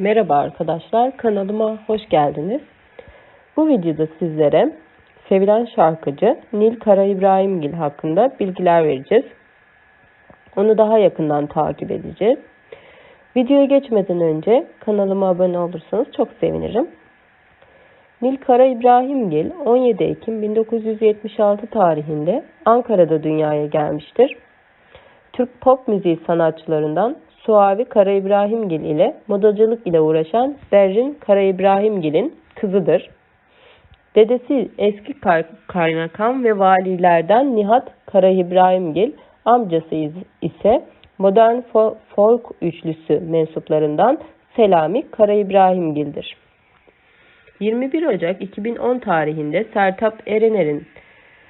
Merhaba arkadaşlar, kanalıma hoş geldiniz. Bu videoda sizlere sevilen şarkıcı Nil Kara İbrahimgil hakkında bilgiler vereceğiz. Onu daha yakından takip edeceğiz. Videoya geçmeden önce kanalıma abone olursanız çok sevinirim. Nil Kara İbrahimgil 17 Ekim 1976 tarihinde Ankara'da dünyaya gelmiştir. Türk pop müziği sanatçılarından Suavi Kara İbrahimgil ile modacılık ile uğraşan Berrin Kara İbrahimgil'in kızıdır. Dedesi eski kaymakam ve valilerden Nihat Kara İbrahimgil, amcası ise modern folk üçlüsü mensuplarından Selami Kara İbrahimgil'dir. 21 Ocak 2010 tarihinde Sertap Erener'in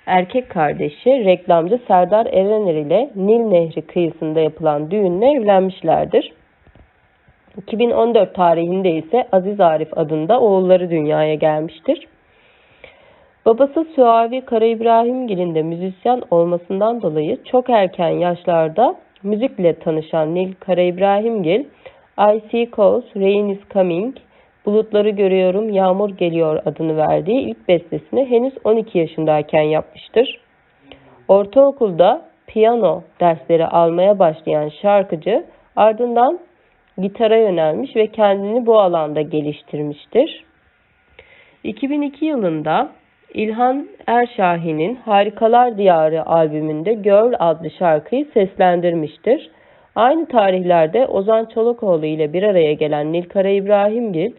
erkek kardeşi reklamcı Serdar Erener ile Nil Nehri kıyısında yapılan düğünle evlenmişlerdir. 2014 tarihinde ise Aziz Arif adında oğulları dünyaya gelmiştir. Babası Suavi Kara İbrahimgil'in de müzisyen olmasından dolayı çok erken yaşlarda müzikle tanışan Nil Kara İbrahimgil, I See Coast, Rain is Coming, Bulutları Görüyorum, Yağmur Geliyor adını verdiği ilk bestesini henüz 12 yaşındayken yapmıştır. Ortaokulda piyano dersleri almaya başlayan şarkıcı ardından gitara yönelmiş ve kendini bu alanda geliştirmiştir. 2002 yılında İlhan Erşahin'in Harikalar Diyarı albümünde Girl adlı şarkıyı seslendirmiştir. Aynı tarihlerde Ozan Çolakoğlu ile bir araya gelen Nilkara İbrahimgil,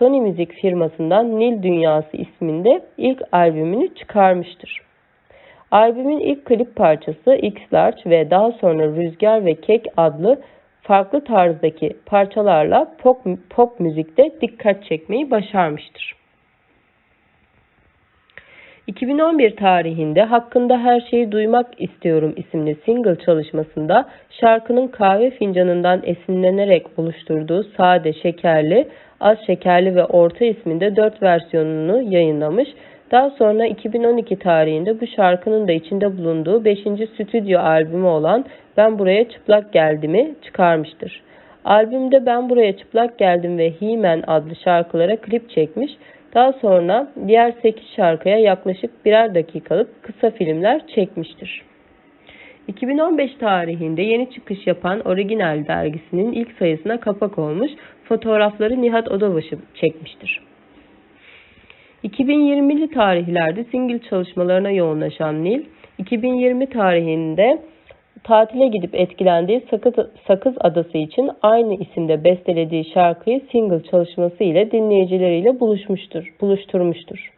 Sony Müzik firmasından Nil Dünyası isminde ilk albümünü çıkarmıştır. Albümün ilk klip parçası X-Large ve daha sonra Rüzgar ve Kek adlı farklı tarzdaki parçalarla pop, pop müzikte dikkat çekmeyi başarmıştır. 2011 tarihinde Hakkında Her Şeyi Duymak İstiyorum isimli single çalışmasında şarkının kahve fincanından esinlenerek oluşturduğu sade, şekerli, az şekerli ve orta isminde dört versiyonunu yayınlamış. Daha sonra 2012 tarihinde bu şarkının da içinde bulunduğu 5. stüdyo albümü olan Ben Buraya Çıplak Geldim'i çıkarmıştır. Albümde Ben Buraya Çıplak Geldim ve He-Man adlı şarkılara klip çekmiş daha sonra diğer 8 şarkıya yaklaşık birer dakikalık kısa filmler çekmiştir. 2015 tarihinde yeni çıkış yapan Original dergisinin ilk sayısına kapak olmuş fotoğrafları Nihat Odabaşı çekmiştir. 2020'li tarihlerde single çalışmalarına yoğunlaşan Nil, 2020 tarihinde tatile gidip etkilendiği Sakız, Adası için aynı isimde bestelediği şarkıyı single çalışması ile dinleyicileriyle buluşmuştur, buluşturmuştur.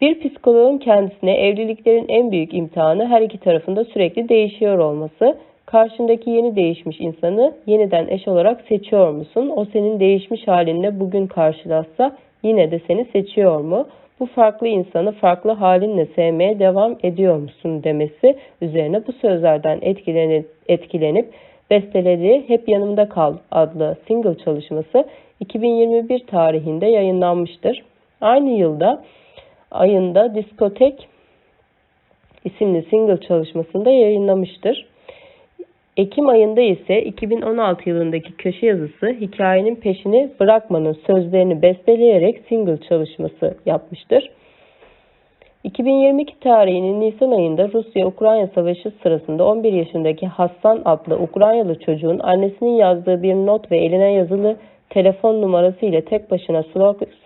Bir psikoloğun kendisine evliliklerin en büyük imtihanı her iki tarafında sürekli değişiyor olması, karşındaki yeni değişmiş insanı yeniden eş olarak seçiyor musun? O senin değişmiş halinle bugün karşılaşsa yine de seni seçiyor mu? Bu farklı insanı farklı halinle sevmeye devam ediyor musun demesi üzerine bu sözlerden etkilenip, etkilenip bestelediği Hep Yanımda Kal adlı single çalışması 2021 tarihinde yayınlanmıştır. Aynı yılda ayında Diskotek isimli single çalışmasında yayınlamıştır. Ekim ayında ise 2016 yılındaki köşe yazısı hikayenin peşini bırakmanın sözlerini besteleyerek single çalışması yapmıştır. 2022 tarihinin Nisan ayında Rusya-Ukrayna savaşı sırasında 11 yaşındaki Hassan adlı Ukraynalı çocuğun annesinin yazdığı bir not ve eline yazılı telefon numarası ile tek başına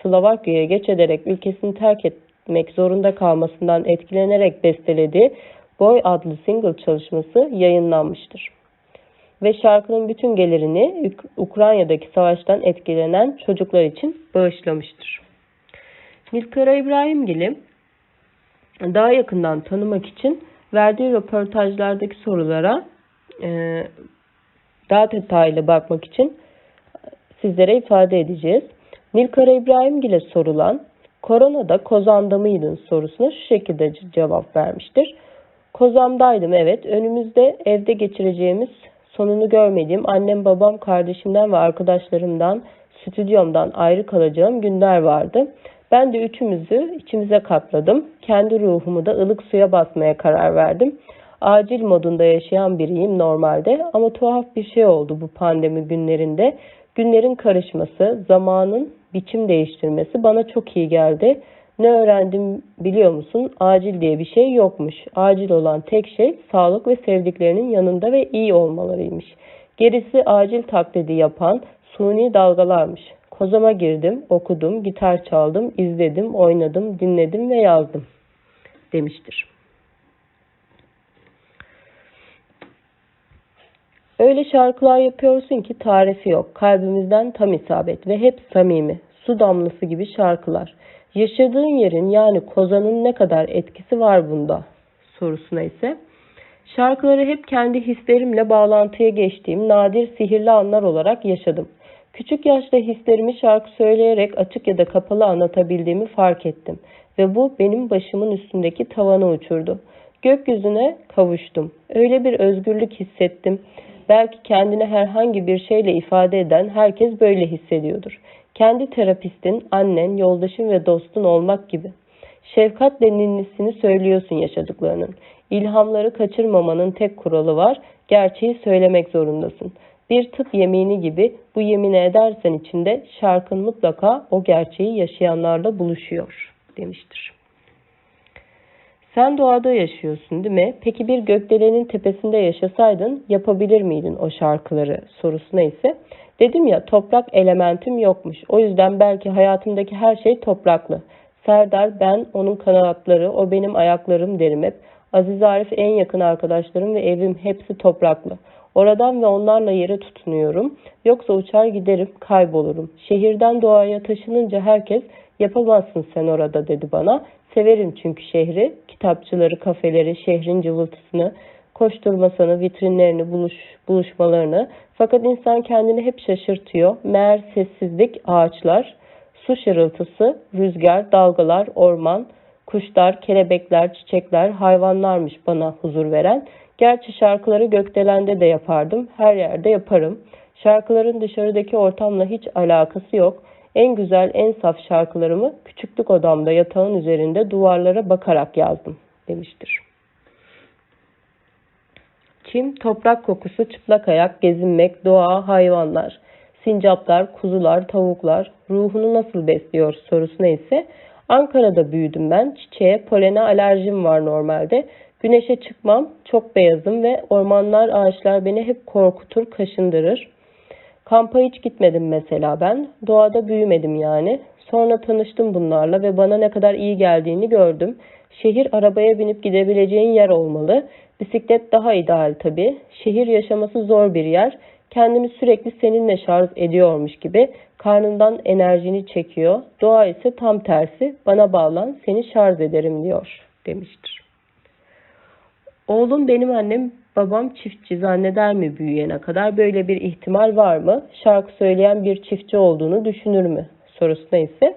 Slovakya'ya geç ederek ülkesini terk etmek zorunda kalmasından etkilenerek bestelediği Boy adlı single çalışması yayınlanmıştır ve şarkının bütün gelirini Ukrayna'daki savaştan etkilenen çocuklar için bağışlamıştır. Nilkara İbrahimgil'i daha yakından tanımak için verdiği röportajlardaki sorulara e, daha detaylı bakmak için sizlere ifade edeceğiz. Nilkara İbrahimgil'e sorulan koronada kozanda mıydın sorusuna şu şekilde cevap vermiştir. Kozamdaydım evet. Önümüzde evde geçireceğimiz sonunu görmediğim annem, babam, kardeşimden ve arkadaşlarımdan, stüdyomdan ayrı kalacağım günler vardı. Ben de üçümüzü içimize katladım. Kendi ruhumu da ılık suya basmaya karar verdim. acil modunda yaşayan biriyim normalde ama tuhaf bir şey oldu bu pandemi günlerinde. Günlerin karışması, zamanın biçim değiştirmesi bana çok iyi geldi. Ne öğrendim biliyor musun? Acil diye bir şey yokmuş. Acil olan tek şey sağlık ve sevdiklerinin yanında ve iyi olmalarıymış. Gerisi acil taklidi yapan suni dalgalarmış. Kozama girdim, okudum, gitar çaldım, izledim, oynadım, dinledim ve yazdım demiştir. Öyle şarkılar yapıyorsun ki tarifi yok. Kalbimizden tam isabet ve hep samimi. Su damlası gibi şarkılar. Yaşadığın yerin yani kozanın ne kadar etkisi var bunda sorusuna ise şarkıları hep kendi hislerimle bağlantıya geçtiğim nadir sihirli anlar olarak yaşadım. Küçük yaşta hislerimi şarkı söyleyerek açık ya da kapalı anlatabildiğimi fark ettim ve bu benim başımın üstündeki tavanı uçurdu. Gökyüzüne kavuştum. Öyle bir özgürlük hissettim. Belki kendini herhangi bir şeyle ifade eden herkes böyle hissediyordur. Kendi terapistin, annen, yoldaşın ve dostun olmak gibi. Şefkatle ninnisini söylüyorsun yaşadıklarının. İlhamları kaçırmamanın tek kuralı var. Gerçeği söylemek zorundasın. Bir tıp yemini gibi bu yemini edersen içinde şarkın mutlaka o gerçeği yaşayanlarla buluşuyor demiştir. Sen doğada yaşıyorsun değil mi? Peki bir gökdelenin tepesinde yaşasaydın yapabilir miydin o şarkıları sorusuna ise dedim ya toprak elementim yokmuş. O yüzden belki hayatımdaki her şey topraklı. Serdar ben onun kanatları, o benim ayaklarım derim hep. Aziz Arif en yakın arkadaşlarım ve evim hepsi topraklı. Oradan ve onlarla yere tutunuyorum. Yoksa uçar giderim, kaybolurum. Şehirden doğaya taşınınca herkes yapamazsın sen orada dedi bana. Severim çünkü şehri, kitapçıları, kafeleri, şehrin cıvıltısını, koşturmasını, vitrinlerini, buluş, buluşmalarını. Fakat insan kendini hep şaşırtıyor. Meğer sessizlik, ağaçlar, su şırıltısı, rüzgar, dalgalar, orman, kuşlar, kelebekler, çiçekler, hayvanlarmış bana huzur veren. Gerçi şarkıları gökdelende de yapardım, her yerde yaparım. Şarkıların dışarıdaki ortamla hiç alakası yok. En güzel, en saf şarkılarımı küçüklük odamda yatağın üzerinde duvarlara bakarak yazdım demiştir. Çim, toprak kokusu, çıplak ayak, gezinmek, doğa, hayvanlar, sincaplar, kuzular, tavuklar ruhunu nasıl besliyor sorusuna ise Ankara'da büyüdüm ben. Çiçeğe, polene alerjim var normalde. Güneşe çıkmam, çok beyazım ve ormanlar, ağaçlar beni hep korkutur, kaşındırır. Kampa hiç gitmedim mesela ben. Doğada büyümedim yani. Sonra tanıştım bunlarla ve bana ne kadar iyi geldiğini gördüm. Şehir arabaya binip gidebileceğin yer olmalı. Bisiklet daha ideal tabii. Şehir yaşaması zor bir yer. Kendimi sürekli seninle şarj ediyormuş gibi karnından enerjini çekiyor. Doğa ise tam tersi. Bana bağlan seni şarj ederim diyor demiştir. Oğlum benim annem babam çiftçi zanneder mi büyüyene kadar böyle bir ihtimal var mı? Şarkı söyleyen bir çiftçi olduğunu düşünür mü? Sorusuna ise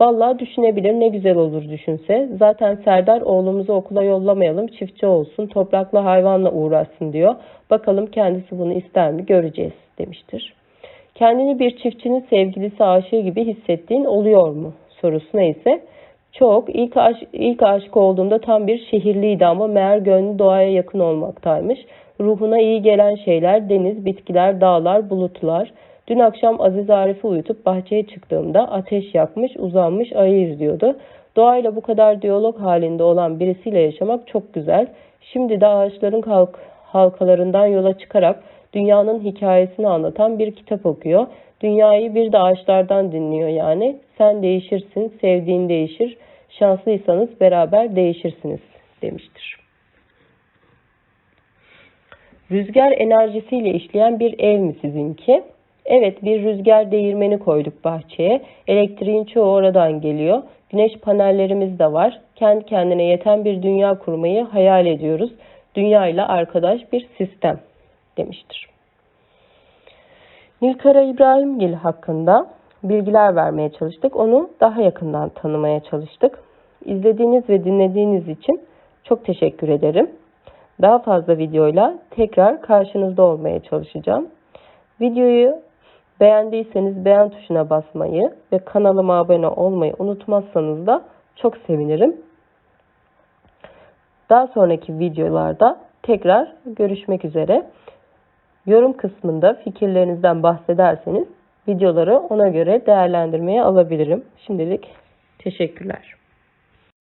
Vallahi düşünebilir ne güzel olur düşünse. Zaten Serdar oğlumuzu okula yollamayalım çiftçi olsun toprakla hayvanla uğraşsın diyor. Bakalım kendisi bunu ister mi göreceğiz demiştir. Kendini bir çiftçinin sevgilisi aşığı gibi hissettiğin oluyor mu? Sorusuna ise çok. İlk, aş ilk aşık olduğumda tam bir şehirliydi ama meğer gönlü doğaya yakın olmaktaymış. Ruhuna iyi gelen şeyler deniz, bitkiler, dağlar, bulutlar. Dün akşam Aziz Arif'i uyutup bahçeye çıktığımda ateş yakmış, uzanmış ayı izliyordu. Doğayla bu kadar diyalog halinde olan birisiyle yaşamak çok güzel. Şimdi de ağaçların halk, halkalarından yola çıkarak dünyanın hikayesini anlatan bir kitap okuyor. Dünyayı bir de ağaçlardan dinliyor yani. Sen değişirsin, sevdiğin değişir. Şanslıysanız beraber değişirsiniz demiştir. Rüzgar enerjisiyle işleyen bir ev mi sizinki? Evet bir rüzgar değirmeni koyduk bahçeye. Elektriğin çoğu oradan geliyor. Güneş panellerimiz de var. Kendi kendine yeten bir dünya kurmayı hayal ediyoruz. Dünya ile arkadaş bir sistem demiştir. Nilkara İbrahimgil hakkında bilgiler vermeye çalıştık. Onu daha yakından tanımaya çalıştık. İzlediğiniz ve dinlediğiniz için çok teşekkür ederim. Daha fazla videoyla tekrar karşınızda olmaya çalışacağım. Videoyu beğendiyseniz beğen tuşuna basmayı ve kanalıma abone olmayı unutmazsanız da çok sevinirim. Daha sonraki videolarda tekrar görüşmek üzere. Yorum kısmında fikirlerinizden bahsederseniz videoları ona göre değerlendirmeye alabilirim. Şimdilik teşekkürler.